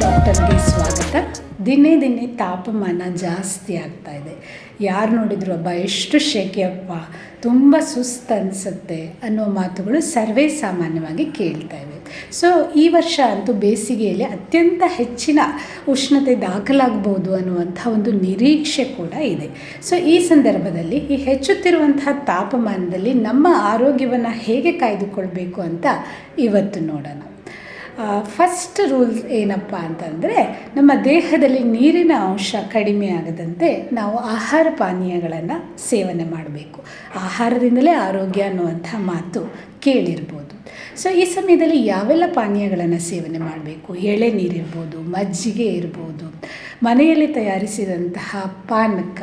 ಡಾಕ್ಟರ್ಗೆ ಸ್ವಾಗತ. ದಿನೇ ದಿನೇ ತಾಪಮಾನ ಜಾಸ್ತಿ ಆಗ್ತಾ ಇದೆ. ಯಾರು ನೋಡಿದ್ರು ಅಬ್ಬ ಎಷ್ಟು ಶೆಕೆಯಪ್ಪ ತುಂಬ ಸುಸ್ತು ಅನಿಸುತ್ತೆ ಅನ್ನೋ ಮಾತುಗಳು ಸರ್ವೇ ಸಾಮಾನ್ಯವಾಗಿ ಕೇಳ್ತಾ ಇವೆ. ಸೊ ಈ ವರ್ಷ ಅಂತೂ ಬೇಸಿಗೆಯಲ್ಲಿ ಅತ್ಯಂತ ಹೆಚ್ಚಿನ ಉಷ್ಣತೆ ದಾಖಲಾಗಬಹುದು ಅನ್ನುವಂಥ ಒಂದು ನಿರೀಕ್ಷೆ ಕೂಡ ಇದೆ. ಸೊ ಈ ಸಂದರ್ಭದಲ್ಲಿ ಈ ಹೆಚ್ಚುತ್ತಿರುವಂತಹ ತಾಪಮಾನದಲ್ಲಿ ನಮ್ಮ ಆರೋಗ್ಯವನ್ನು ಹೇಗೆ ಕಾಯ್ದುಕೊಳ್ಬೇಕು ಅಂತ ಇವತ್ತು ನೋಡೋಣ. ಫಸ್ಟ್ ರೂಲ್ಸ್ ಏನಪ್ಪ ಅಂತಂದರೆ, ನಮ್ಮ ದೇಹದಲ್ಲಿ ನೀರಿನ ಅಂಶ ಕಡಿಮೆ ಆಗದಂತೆ ನಾವು ಆಹಾರ ಪಾನೀಯಗಳನ್ನು ಸೇವನೆ ಮಾಡಬೇಕು. ಆಹಾರದಿಂದಲೇ ಆರೋಗ್ಯ ಅನ್ನುವಂಥ ಮಾತು ಕೇಳಿರ್ಬೋದು. ಸೊ ಈ ಸಮಯದಲ್ಲಿ ಯಾವೆಲ್ಲ ಪಾನೀಯಗಳನ್ನು ಸೇವನೆ ಮಾಡಬೇಕು? ಎಳೆ ನೀರಿರ್ಬೋದು ಮಜ್ಜಿಗೆ ಇರ್ಬೋದು ಮನೆಯಲ್ಲಿ ತಯಾರಿಸಿದಂತಹ ಪಾನಕ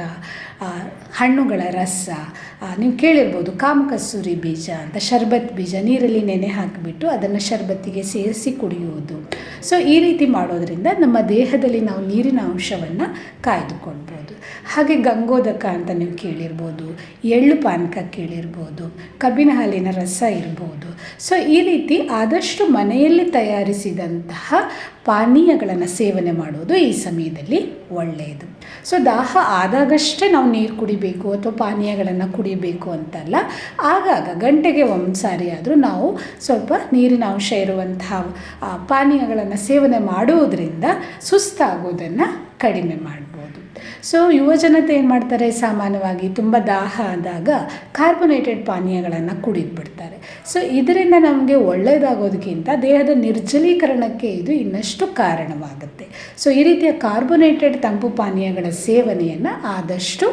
ಹಣ್ಣುಗಳ ರಸ ನೀವು ಕೇಳಿರ್ಬೋದು, ಕಾಮಕಸ್ತೂರಿ ಬೀಜ ಅಂತ, ಶರ್ಬತ್ ಬೀಜ, ನೀರಲ್ಲಿ ನೆನೆ ಹಾಕಿಬಿಟ್ಟು ಅದನ್ನು ಶರ್ಬತ್ತಿಗೆ ಸೇರಿಸಿ ಕುಡಿಯುವುದು. ಸೊ ಈ ರೀತಿ ಮಾಡೋದರಿಂದ ನಮ್ಮ ದೇಹದಲ್ಲಿ ನಾವು ನೀರಿನ ಅಂಶವನ್ನು ಕಾಯ್ದುಕೊಳ್ಬೋದು. ಹಾಗೆ ಗಂಗೋದಕ ಅಂತ ನೀವು ಕೇಳಿರ್ಬೋದು, ಎಳ್ಳು ಪಾನಕ ಕೇಳಿರ್ಬೋದು, ಕಬ್ಬಿನ ಹಾಲಿನ ರಸ ಇರ್ಬೋದು. ಸೊ ಈ ರೀತಿ ಆದಷ್ಟು ಮನೆಯಲ್ಲಿ ತಯಾರಿಸಿದಂತಹ ಪಾನೀಯಗಳನ್ನು ಸೇವನೆ ಮಾಡೋದು ಈ ಸಮಯದಲ್ಲಿ ಒಳ್ಳೆಯದು ಸೊ ದಾಹ ಆದಾಗಷ್ಟೇ ನಾವು ನೀರು ಕುಡಿಬೇಕು ಅಥವಾ ಪಾನೀಯಗಳನ್ನು ಕುಡಿಬೇಕು ಅಂತಲ್ಲ, ಆಗಾಗ ಗಂಟೆಗೆ ಒಂದು ಸಾರಿ ಆದರೂ ನಾವು ಸ್ವಲ್ಪ ನೀರಿನ ಅಂಶ ಇರುವಂತಹ ಪಾನೀಯಗಳನ್ನು ಸೇವನೆ ಮಾಡುವುದರಿಂದ ಸುಸ್ತಾಗೋದನ್ನು ಕಡಿಮೆ ಮಾಡ್ಬೋದು. ಸೊ ಯುವಜನತೆ ಏನು ಮಾಡ್ತಾರೆ? ಸಾಮಾನ್ಯವಾಗಿ ತುಂಬ ದಾಹ ಆದಾಗ ಕಾರ್ಬೊನೇಟೆಡ್ ಪಾನೀಯಗಳನ್ನು ಕುಡಿದ್ಬಿಡ್ತಾರೆ. ಸೊ ಇದರಿಂದ ನಮಗೆ ಒಳ್ಳೆಯದಾಗೋದಕ್ಕಿಂತ ದೇಹದ ನಿರ್ಜಲೀಕರಣಕ್ಕೆ ಇದು ಇನ್ನಷ್ಟು ಕಾರಣವಾಗುತ್ತೆ. ಸೊ ಈ ರೀತಿಯ ಕಾರ್ಬೊನೇಟೆಡ್ ತಂಪು ಪಾನೀಯಗಳ ಸೇವನೆಯನ್ನು ಆದಷ್ಟು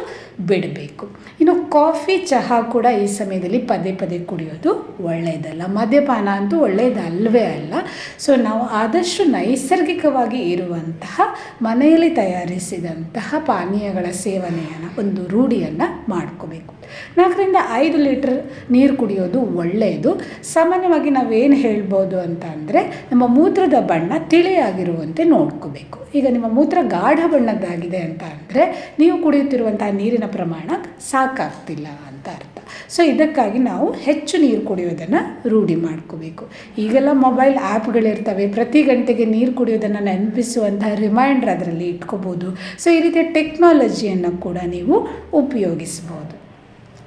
ಬಿಡಬೇಕು. ಇನ್ನು ಕಾಫಿ ಚಹಾ ಕೂಡ ಈ ಸಮಯದಲ್ಲಿ ಪದೇ ಪದೇ ಕುಡಿಯೋದು ಒಳ್ಳೆಯದಲ್ಲ ಮದ್ಯಪಾನ ಅಂತೂ ಒಳ್ಳೆಯದಲ್ವೇ ಅಲ್ಲ. ಸೊ ನಾವು ಆದಷ್ಟು ನೈಸರ್ಗಿಕವಾಗಿ ಇರುವಂತಹ, ಮನೆಯಲ್ಲಿ ತಯಾರಿಸಿದಂತಹ ಪಾನೀಯಗಳ ಸೇವನೆಯನ್ನು, ಒಂದು ರೂಢಿಯನ್ನು ಮಾಡ್ಕೋಬೇಕು. ನಾಲ್ಕರಿಂದ ಐದು ಲೀಟರ್ ನೀರು ಕುಡಿಯೋದು ಒಳ್ಳೆಯದು ಸಾಮಾನ್ಯವಾಗಿ ನಾವೇನು ಹೇಳ್ಬೋದು ಅಂತ ಅಂದರೆ, ನಮ್ಮ ಮೂತ್ರದ ಬಣ್ಣ ತಿಳಿಯಾಗಿರುವಂತೆ ನೋಡ್ಕೋಬೇಕು. ಈಗ ನಿಮ್ಮ ಮೂತ್ರ ಗಾಢ ಬಣ್ಣದ್ದಾಗಿದೆ ಅಂತ ಅಂದರೆ, ನೀವು ಕುಡಿಯುತ್ತಿರುವಂತಹ ನೀರಿನ ಪ್ರಮಾಣ ಸಾಕಾಗ್ತಿಲ್ಲ ಅಂತ ಅರ್ಥ. ಸೊ ಇದಕ್ಕಾಗಿ ನಾವು ಹೆಚ್ಚು ನೀರು ಕುಡಿಯೋದನ್ನು ರೂಢಿ ಮಾಡ್ಕೋಬೇಕು. ಈಗೆಲ್ಲ ಮೊಬೈಲ್ ಆ್ಯಪ್ಗಳಿರ್ತವೆ ಪ್ರತಿ ಗಂಟೆಗೆ ನೀರು ಕುಡಿಯೋದನ್ನು ನೆನಪಿಸುವಂತಹ ರಿಮೈಂಡರ್ ಅದರಲ್ಲಿ ಇಟ್ಕೋಬೋದು. ಸೊ ಈ ರೀತಿಯ ಟೆಕ್ನಾಲಜಿಯನ್ನು ಕೂಡ ನೀವು ಉಪಯೋಗಿಸ್ಬೋದು.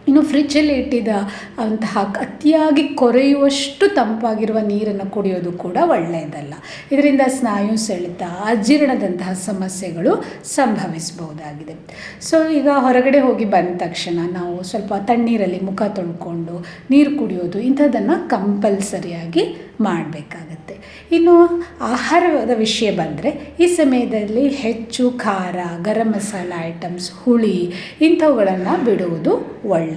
ಇನ್ನು ಫ್ರಿಜ್ಜಲ್ಲಿ ಇಟ್ಟಿದ್ದ ಅಂತಹ ಅತಿಯಾಗಿ ಕೊರೆಯುವಷ್ಟು ತಂಪಾಗಿರುವ ನೀರನ್ನು ಕುಡಿಯೋದು ಕೂಡ ಒಳ್ಳೆಯದಲ್ಲ. ಇದರಿಂದ ಸ್ನಾಯು ಸೆಳೆತ, ಅಜೀರ್ಣದಂತಹ ಸಮಸ್ಯೆಗಳು ಸಂಭವಿಸಬಹುದಾಗಿದೆ. ಸೊ ಈಗ ಹೊರಗಡೆ ಹೋಗಿ ಬಂದ ತಕ್ಷಣ ನಾವು ಸ್ವಲ್ಪ ತಣ್ಣೀರಲ್ಲಿ ಮುಖ ತೊಳ್ಕೊಂಡು ನೀರು ಕುಡಿಯೋದು, ಇಂಥದ್ದನ್ನು ಕಂಪಲ್ಸರಿಯಾಗಿ ಮಾಡಬೇಕಾಗತ್ತೆ. ಇನ್ನು ಆಹಾರದ ವಿಷಯ ಬಂದರೆ, ಈ ಸಮಯದಲ್ಲಿ ಹೆಚ್ಚು ಖಾರ, ಗರಂ ಮಸಾಲ ಐಟಮ್ಸ್, ಹುಳಿ ಇಂಥವುಗಳನ್ನು ಬಿಡುವುದು ಒಳ್ಳೆಯದು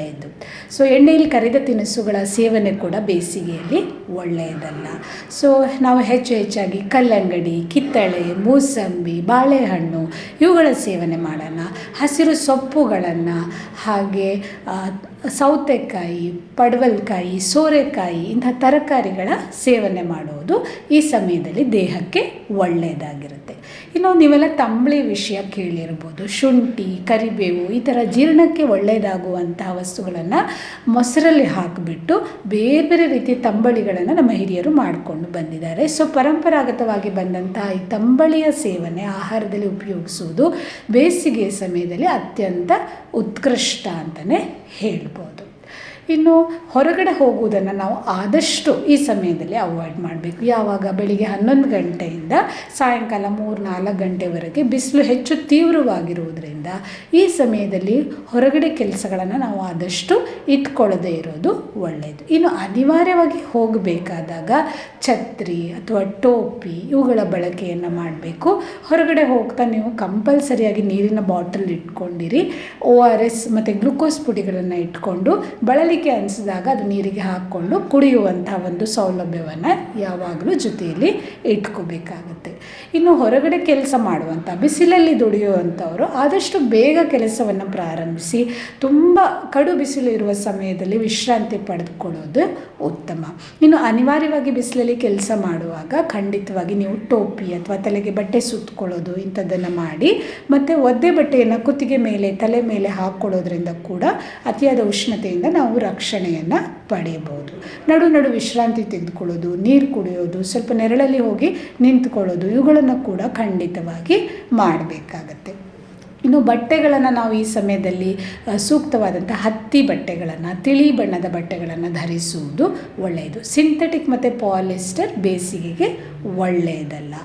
ಸೊ ಎಣ್ಣೆಯಲ್ಲಿ ಕರಿದ ತಿನಿಸುಗಳ ಸೇವನೆ ಕೂಡ ಬೇಸಿಗೆಯಲ್ಲಿ ಒಳ್ಳೆಯದಲ್ಲ. ಸೊ ನಾವು ಹೆಚ್ಚು ಹೆಚ್ಚಾಗಿ ಕಲ್ಲಂಗಡಿ, ಕಿತ್ತಳೆ, ಮೂಸಂಬಿ, ಬಾಳೆಹಣ್ಣು ಇವುಗಳ ಸೇವನೆ ಮಾಡೋಣ. ಹಸಿರು ಸೊಪ್ಪುಗಳನ್ನು ಹಾಗೆ ಸೌತೆಕಾಯಿ, ಪಡವಲ್ಕಾಯಿ, ಸೋರೆಕಾಯಿ ಇಂಥ ತರಕಾರಿಗಳ ಸೇವನೆ ಮಾಡುವುದು ಈ ಸಮಯದಲ್ಲಿ ದೇಹಕ್ಕೆ ಒಳ್ಳೆಯದಾಗಿರುತ್ತೆ. ಇನ್ನು ನೀವೆಲ್ಲ ತಂಬಳಿ ವಿಷಯ ಕೇಳಿರ್ಬೋದು, ಶುಂಠಿ, ಕರಿಬೇವು, ಈ ಥರ ಜೀರ್ಣಕ್ಕೆ ಒಳ್ಳೆಯದಾಗುವಂತಹ ವಸ್ತುಗಳನ್ನು ಮೊಸರಲ್ಲಿ ಹಾಕಿಬಿಟ್ಟು ಬೇರೆ ಬೇರೆ ರೀತಿಯ ತಂಬಳಿಗಳನ್ನು ನಮ್ಮ ಹಿರಿಯರು ಮಾಡಿಕೊಂಡು ಬಂದಿದ್ದಾರೆ. ಸೊ ಪರಂಪರಾಗತವಾಗಿ ಬಂದಂತಹ ಈ ತಂಬಳಿಯ ಸೇವನೆ ಆಹಾರದಲ್ಲಿ ಉಪಯೋಗಿಸುವುದು ಬೇಸಿಗೆಯ ಸಮಯದಲ್ಲಿ ಅತ್ಯಂತ ಉತ್ಕೃಷ್ಟ ಅಂತಲೇ ಹೇಳ್ಬೋದು. ಇನ್ನು ಹೊರಗಡೆ ಹೋಗುವುದನ್ನು ನಾವು ಆದಷ್ಟು ಈ ಸಮಯದಲ್ಲಿ ಅವಾಯ್ಡ್ ಮಾಡಬೇಕು. ಯಾವಾಗ? ಬೆಳಿಗ್ಗೆ ಹನ್ನೊಂದು ಗಂಟೆಯಿಂದ ಸಾಯಂಕಾಲ ಮೂರು ನಾಲ್ಕು ಗಂಟೆವರೆಗೆ ಬಿಸಿಲು ಹೆಚ್ಚು ತೀವ್ರವಾಗಿರುವುದರಿಂದ ಈ ಸಮಯದಲ್ಲಿ ಹೊರಗಡೆ ಕೆಲಸಗಳನ್ನು ನಾವು ಆದಷ್ಟು ಇಟ್ಕೊಳ್ಳದೇ ಇರೋದು ಒಳ್ಳೆಯದು. ಇನ್ನು ಅನಿವಾರ್ಯವಾಗಿ ಹೋಗಬೇಕಾದಾಗ ಛತ್ರಿ ಅಥವಾ ಟೋಪಿ ಇವುಗಳ ಬಳಕೆಯನ್ನು ಮಾಡಬೇಕು. ಹೊರಗಡೆ ಹೋಗ್ತಾ ನೀವು ಕಂಪಲ್ಸರಿಯಾಗಿ ನೀರಿನ ಬಾಟಲ್ ಇಟ್ಕೊಂಡಿರಿ. ಓ ಆರ್ ಎಸ್ ಮತ್ತು ಗ್ಲುಕೋಸ್ ಪುಡಿಗಳನ್ನು ಇಟ್ಕೊಂಡು ಬಳಲಿ ಬಾಯಾರಿಕೆ ಅನಿಸಿದಾಗ ಅದು ನೀರಿಗೆ ಹಾಕ್ಕೊಂಡು ಕುಡಿಯುವಂಥ ಒಂದು ಸೌಲಭ್ಯವನ್ನು ಯಾವಾಗಲೂ ಜೊತೆಯಲ್ಲಿ ಇಟ್ಕೋಬೇಕಾಗುತ್ತೆ. ಇನ್ನು ಹೊರಗಡೆ ಕೆಲಸ ಮಾಡುವಂಥ, ಬಿಸಿಲಲ್ಲಿ ದುಡಿಯುವಂಥವರು ಆದಷ್ಟು ಬೇಗ ಕೆಲಸವನ್ನು ಪ್ರಾರಂಭಿಸಿ, ತುಂಬ ಕಡು ಬಿಸಿಲು ಇರುವ ಸಮಯದಲ್ಲಿ ವಿಶ್ರಾಂತಿ ಪಡೆದುಕೊಳ್ಳೋದು ಉತ್ತಮ. ಇನ್ನು ಅನಿವಾರ್ಯವಾಗಿ ಬಿಸಿಲಲ್ಲಿ ಕೆಲಸ ಮಾಡುವಾಗ ಖಂಡಿತವಾಗಿ ನೀವು ಟೋಪಿ ಅಥವಾ ತಲೆಗೆ ಬಟ್ಟೆ ಸುತ್ತಕೊಳ್ಳೋದು ಇಂಥದ್ದನ್ನು ಮಾಡಿ, ಮತ್ತು ಒದ್ದೆ ಬಟ್ಟೆಯನ್ನು ಕುತ್ತಿಗೆ ಮೇಲೆ, ತಲೆ ಮೇಲೆ ಹಾಕ್ಕೊಳ್ಳೋದ್ರಿಂದ ಕೂಡ ಅತಿಯಾದ ಉಷ್ಣತೆಯಿಂದ ನಾವು ರಕ್ಷಣೆಯನ್ನು ಪಡೆಯಬಹುದು. ನಡು ನಡು ವಿಶ್ರಾಂತಿ ತೆಗೆದುಕೊಳ್ಳೋದು, ನೀರು ಕುಡಿಯೋದು, ಸ್ವಲ್ಪ ನೆರಳಲ್ಲಿ ಹೋಗಿ ನಿಂತ್ಕೊಳ್ಳೋದು, ಇವುಗಳನ್ನು ಕೂಡ ಖಂಡಿತವಾಗಿ ಮಾಡಬೇಕಾಗತ್ತೆ. ಇನ್ನು ಬಟ್ಟೆಗಳನ್ನು ನಾವು ಈ ಸಮಯದಲ್ಲಿ ಸೂಕ್ತವಾದಂಥ ಹತ್ತಿ ಬಟ್ಟೆಗಳನ್ನು, ತಿಳಿ ಬಣ್ಣದ ಬಟ್ಟೆಗಳನ್ನು ಧರಿಸುವುದು ಒಳ್ಳೆಯದು. ಸಿಂಥೆಟಿಕ್ ಮತ್ತು ಪಾಲಿಸ್ಟರ್ ಬೇಸಿಗೆಗೆ ಒಳ್ಳೆಯದಲ್ಲ.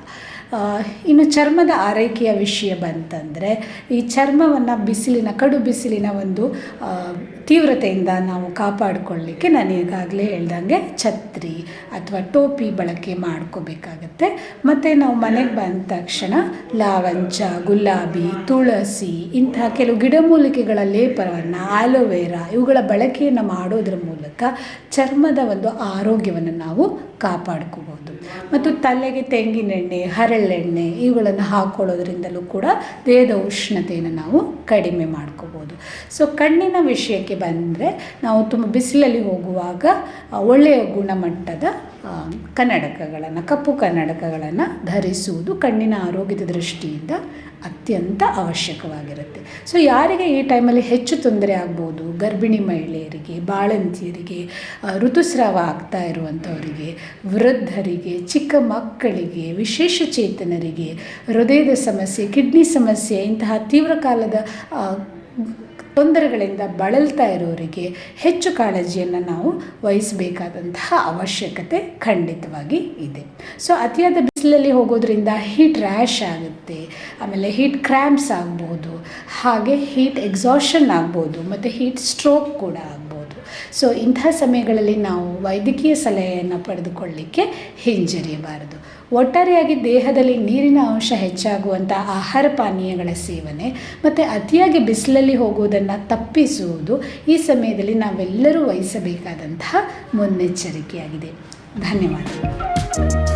ಇನ್ನು ಚರ್ಮದ ಆರೈಕೆಯ ವಿಷಯ ಬಂತಂದರೆ, ಈ ಚರ್ಮವನ್ನು ಬಿಸಿಲಿನ, ಕಡು ಬಿಸಿಲಿನ ಒಂದು ತೀವ್ರತೆಯಿಂದ ನಾವು ಕಾಪಾಡಿಕೊಳ್ಳಿಕ್ಕೆ ನಾನು ಈಗಾಗಲೇ ಹೇಳ್ದಂಗೆ ಛತ್ರಿ ಅಥವಾ ಟೋಪಿ ಬಳಕೆ ಮಾಡ್ಕೋಬೇಕಾಗತ್ತೆ. ಮತ್ತು ನಾವು ಮನೆಗೆ ಬಂದ ತಕ್ಷಣ ಲಾವಂಚ, ಗುಲಾಬಿ, ತುಳಸಿ ಇಂತಹ ಕೆಲವು ಗಿಡಮೂಲಿಕೆಗಳ ಲೇಪನವನ್ನು, ಆಲೋವೆರಾ ಇವುಗಳ ಬಳಕೆಯನ್ನು ಮಾಡೋದ್ರ ಮೂಲಕ ಚರ್ಮದ ಒಂದು ಆರೋಗ್ಯವನ್ನು ನಾವು ಕಾಪಾಡ್ಕೋಬೋದು. ಮತ್ತು ತಲೆಗೆ ತೆಂಗಿನೆಣ್ಣೆ ಹರಳೆಣ್ಣೆ ಇವುಗಳನ್ನು ಹಾಕ್ಕೊಳ್ಳೋದ್ರಿಂದಲೂ ಕೂಡ ದೇಹದ ಉಷ್ಣತೆಯನ್ನು ನಾವು ಕಡಿಮೆ ಮಾಡ್ಕೋಬೋದು. ಸೊ ಕಣ್ಣಿನ ವಿಷಯಕ್ಕೆ ಬಂದರೆ ನಾವು ತುಂಬ ಬಿಸಿಲಲ್ಲಿ ಹೋಗುವಾಗ ಒಳ್ಳೆಯ ಗುಣಮಟ್ಟದ ಕನ್ನಡಕಗಳನ್ನು, ಕಪ್ಪು ಕನ್ನಡಕಗಳನ್ನು ಧರಿಸುವುದು ಕಣ್ಣಿನ ಆರೋಗ್ಯದ ದೃಷ್ಟಿಯಿಂದ ಅತ್ಯಂತ ಅವಶ್ಯಕವಾಗಿರುತ್ತೆ. ಸೊ ಯಾರಿಗೆ ಈ ಟೈಮಲ್ಲಿ ಹೆಚ್ಚು ತೊಂದರೆ ಆಗ್ಬೋದು? ಗರ್ಭಿಣಿ ಮಹಿಳೆಯರಿಗೆ, ಬಾಳಂತಿಯರಿಗೆ ಋತುಸ್ರಾವ ಆಗ್ತಾ ಇರುವಂಥವರಿಗೆ, ವೃದ್ಧರಿಗೆ, ಚಿಕ್ಕ ಮಕ್ಕಳಿಗೆ, ವಿಶೇಷ ಚೇತನರಿಗೆ, ಹೃದಯದ ಸಮಸ್ಯೆ, ಕಿಡ್ನಿ ಸಮಸ್ಯೆ, ಇಂತಹ ತೀವ್ರ ಕಾಲದ ತೊಂದರೆಗಳಿಂದ ಬಳಲ್ತಾ ಇರೋರಿಗೆ ಹೆಚ್ಚು ಕಾಳಜಿಯನ್ನು ನಾವು ವಹಿಸಬೇಕಾದಂತಹ ಅವಶ್ಯಕತೆ ಖಂಡಿತವಾಗಿ ಇದೆ. ಸೊ ಅತಿಯಾದ ಬಿಸಿಲಲ್ಲಿ ಹೋಗೋದ್ರಿಂದ ಹೀಟ್ ರ್ಯಾಶ್ ಆಗುತ್ತೆ, ಆಮೇಲೆ ಹೀಟ್ ಕ್ರ್ಯಾಂಪ್ಸ್ ಆಗ್ಬೋದು, ಹಾಗೆ ಹೀಟ್ ಎಕ್ಸಾಷನ್ ಆಗ್ಬೋದು, ಮತ್ತು ಹೀಟ್ ಸ್ಟ್ರೋಕ್ ಕೂಡ ಆಗ್ಬೋದು. ಸೊ ಇಂತಹ ಸಮಯಗಳಲ್ಲಿ ನಾವು ವೈದ್ಯಕೀಯ ಸಲಹೆಯನ್ನು ಪಡೆದುಕೊಳ್ಳಿಕ್ಕೆ ಹಿಂಜರಿಯಬಾರದು. ಒಟ್ಟಾರೆಯಾಗಿ ದೇಹದಲ್ಲಿ ನೀರಿನ ಅಂಶ ಹೆಚ್ಚಾಗುವಂಥ ಆಹಾರ ಪಾನೀಯಗಳ ಸೇವನೆ ಮತ್ತು ಅತಿಯಾಗಿ ಬಿಸಿಲಲ್ಲಿ ಹೋಗುವುದನ್ನು ತಪ್ಪಿಸುವುದು ಈ ಸಮಯದಲ್ಲಿ ನಾವೆಲ್ಲರೂ ವಹಿಸಬೇಕಾದಂತಹ ಮುನ್ನೆಚ್ಚರಿಕೆಯಾಗಿದೆ. ಧನ್ಯವಾದಗಳು.